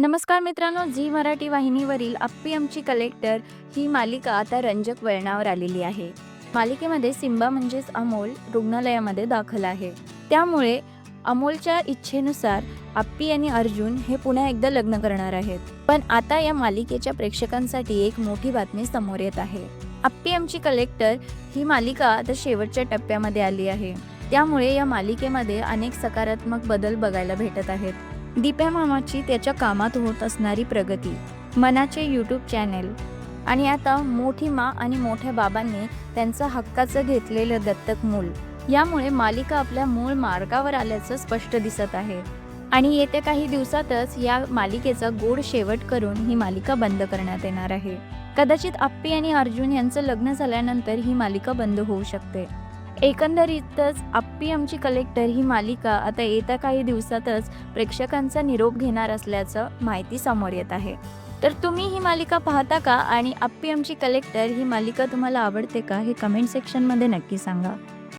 नमस्कार मित्रांनो झी मराठी वाहिनीवरील अप्पी आमची कलेक्टर ही मालिका आता रंजक वळणावर आलेली आहे. मालिकेमध्ये सिम्बा म्हणजेच अमोल रुग्णालयामध्ये दाखल आहे. त्यामुळे अमोलच्या इच्छेनुसार आप्पी आणि अर्जुन हे पुन्हा एकदा लग्न करणार आहेत. पण आता या मालिकेच्या प्रेक्षकांसाठी एक मोठी बातमी समोर येत आहे. अप्पी आमची कलेक्टर ही मालिका आता शेवटच्या टप्प्यामध्ये आली आहे. त्यामुळे या मालिकेमध्ये अनेक सकारात्मक बदल बघायला भेटत आहेत. दीप्या मामाची त्याच्या कामात होत असणारी प्रगती मनाचे यूट्यूब चॅनेल आणि आता मोठी मा आणि मोठ्या बाबांनी त्यांचं हक्काचं घेतलेलं दत्तक मूल. यामुळे मालिका आपल्या मूळ मार्गावर आल्याचं स्पष्ट दिसत आहे. आणि येत्या काही दिवसातच या मालिकेचा गोड शेवट करून ही मालिका बंद करण्यात येणार आहे. कदाचित आप्पी आणि अर्जुन यांचं लग्न झाल्यानंतर ही मालिका बंद होऊ शकते. एकंदरीतच आप्पी आमची कलेक्टर ही मालिका आता येत्या काही दिवसातच प्रेक्षकांचा निरोप घेणार असल्याचं माहिती समोर येत आहे. तर तुम्ही ही मालिका पाहता का? आणि आप्पी आमची कलेक्टर ही मालिका तुम्हाला आवडते का? हे कमेंट सेक्शनमध्ये नक्की सांगा.